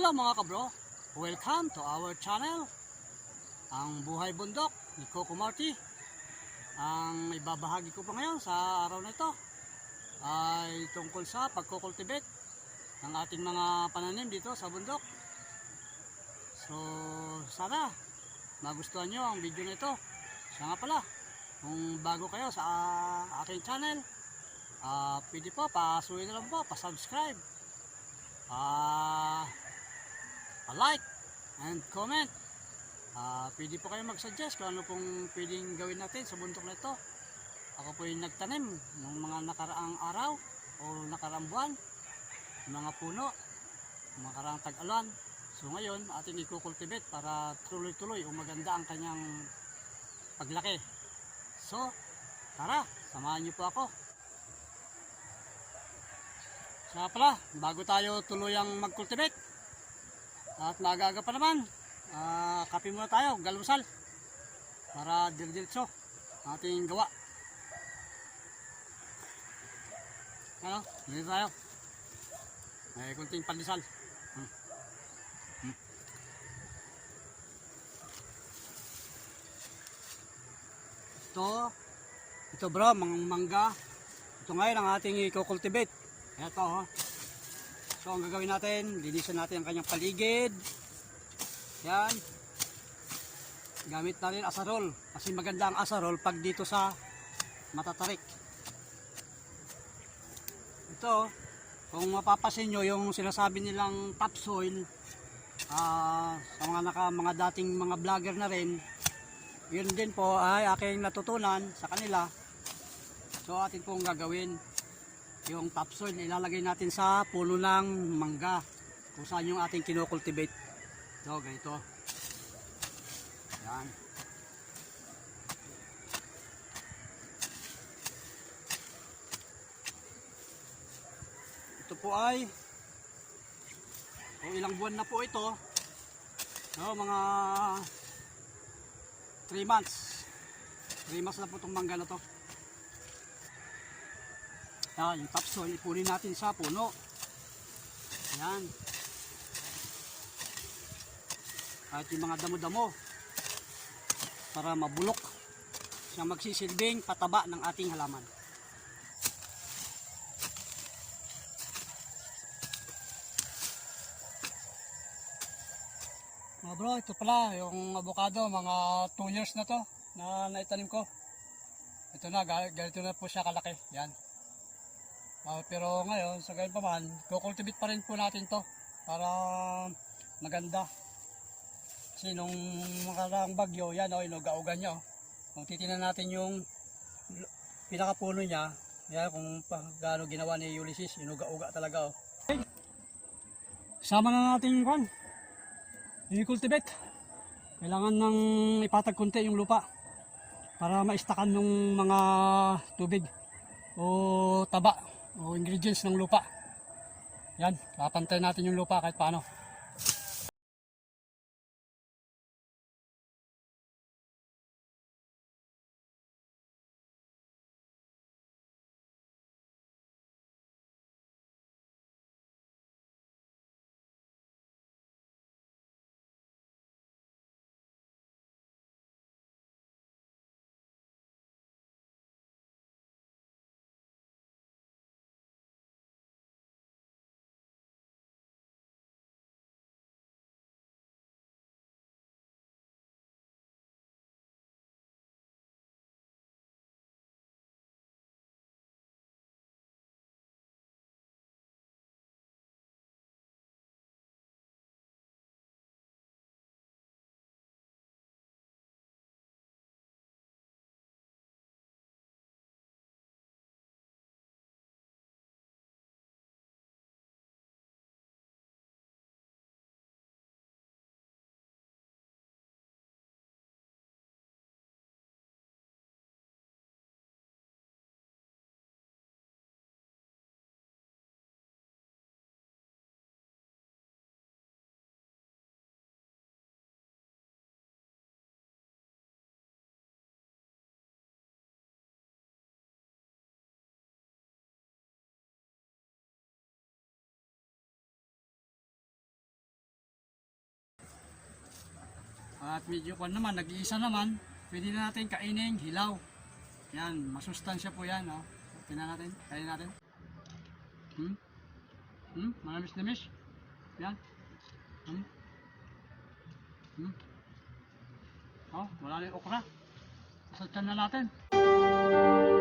Hello mga kabro, welcome to our channel, ang Buhay Bundok ni Coco Marty. Ang ibabahagi ko pa ngayon sa araw na ito ay tungkol sa pagkukultivate ng ating mga pananim dito sa bundok. So sana magustuhan nyo ang video na ito. Siya nga pala, kung bago kayo sa ah, aking channel, ah pwede po, pasuhin na lang po, pa-subscribe. Ah, like and comment. Ah, pwede po kayo mag-suggest kung ano pong pwedeng gawin natin sa bundok na ito. Ako po yung nagtanim ng mga nakaraang araw o nakaraang buwan, mga puno, mga nakaraang tag-alan. So ngayon, ating i-cultivate para tuloy-tuloy o maganda ang kanyang paglaki. So, tara, samahan niyo po ako. Kaya pala, bago tayo tuluyang mag-cultivate, at maaga pa naman, ah kape muna tayo, galusal, para dir-diretso ang ating gawa. Ano, dito tayo. May kunting pandesal. Hmm. Hmm. Ito, ito bro, mga mangga. Ito ngayon ang ating i-cultivate. Ito, oh. So, ang gagawin natin, linisan natin ang kanyang paligid. Yan. Gamit na rin asarol. Kasi maganda ang asarol pag dito sa matatarik. Ito, kung mapapasin nyo yung sinasabi nilang topsoil, ah sa mga, naka, mga dating mga vlogger na rin, yun din po ay aking natutunan sa kanila. So, atin pong gagawin yung topsoil ilalagay natin sa puno ng mangga kung saan yung ating kinocultivate so ganito. Yan. Ito po ay o ilang buwan na po ito no, mga 3 months. 3 months na po itong mangga na to yan, yung topsoil, ipunin natin sa puno. Yan. At yung mga damo-damo para mabulok siya magsisilbing pataba ng ating halaman. Mga bro, ito pala yung avocado, mga 2 years na to na naitanim ko. Ito na, ga- ganito na po siya kalaki. Yan. Ah, pero ngayon, sa gayon pa man, kukultivate pa rin po natin to para maganda. Kasi nung makarang bagyo, yan o, inuga-uga niya. Oh. Kung titingnan natin yung pinakapuno niya, yan kung gaano ginawa ni Ulysses, inuga-uga talaga. Oh. Okay. Sama na natin kwan. I-cultivate. Kailangan ng ipatag konti yung lupa para maistakan ng mga tubig o taba o ingredients ng lupa. Yan, papantay natin yung lupa kahit paano. At medyo kwan naman, nag-iisa naman, pwede na natin kainin, hilaw. Yan, masustansya po yan. Oh. Tingnan natin, kainin natin. Hmm? Hmm? Manamis-namis. Yan. Hmm? Hmm? Oh, wala na yung okra. Sa tiyan na natin. Ito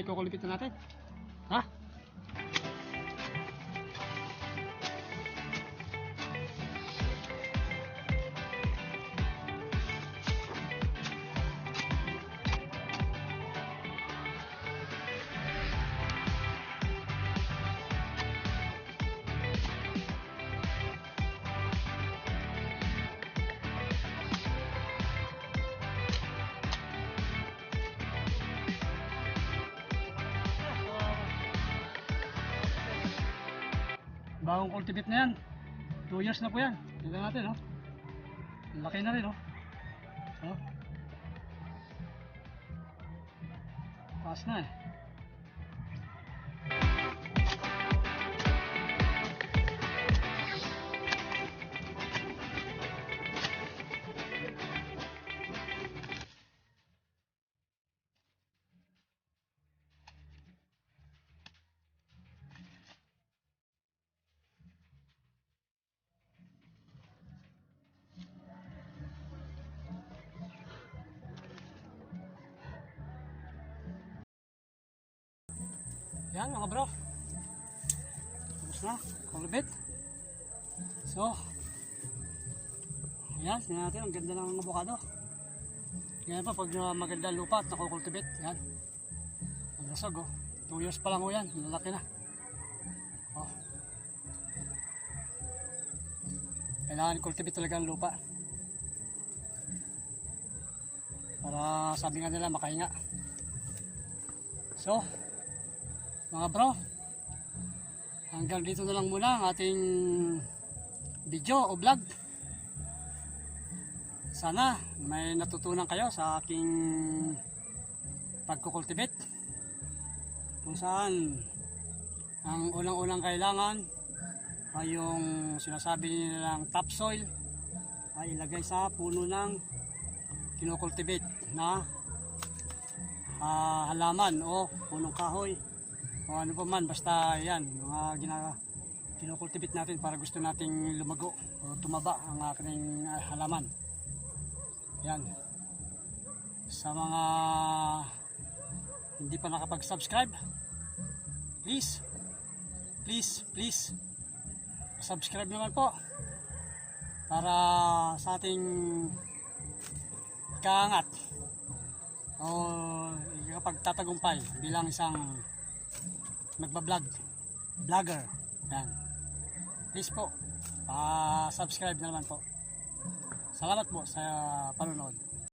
ikukulipitan natin. Bagong cultivate na yan. 2 years na po yan. Tignan natin, oh. Laki na rin, oh. Oh. Taas na eh. Yan mga bro. Tapos na. Kulbit. So. Yan. Tingnan natin. Ang ganda ng avocado. Ganyan pa pag uh, maganda lupa at nakukultivate. Yan. Ang lasag oh. 2 years pa lang oh yan. Lalaki na. Oh. Kailangan cultivate talaga ang lupa. Para sabi nga nila makahinga. So, mga bro, hanggang dito na lang muna ang ating video o vlog. Sana may natutunan kayo sa aking pagkukultivate. Kung saan ang unang-unang kailangan ay yung sinasabi nilang topsoil ay ilagay sa puno ng kinukultivate na ah, halaman o punong kahoy o ano pa man basta yan mga gina kinukultivate natin para gusto nating lumago o tumaba ang ating ah, halaman. Yan. Sa mga hindi pa nakapag-subscribe please please please subscribe naman po para sa ating kaangat o kapag tatagumpay bilang isang nagbablog. Vlogger. Yan. Please po pa subscribe na naman po. Salamat po sa panonood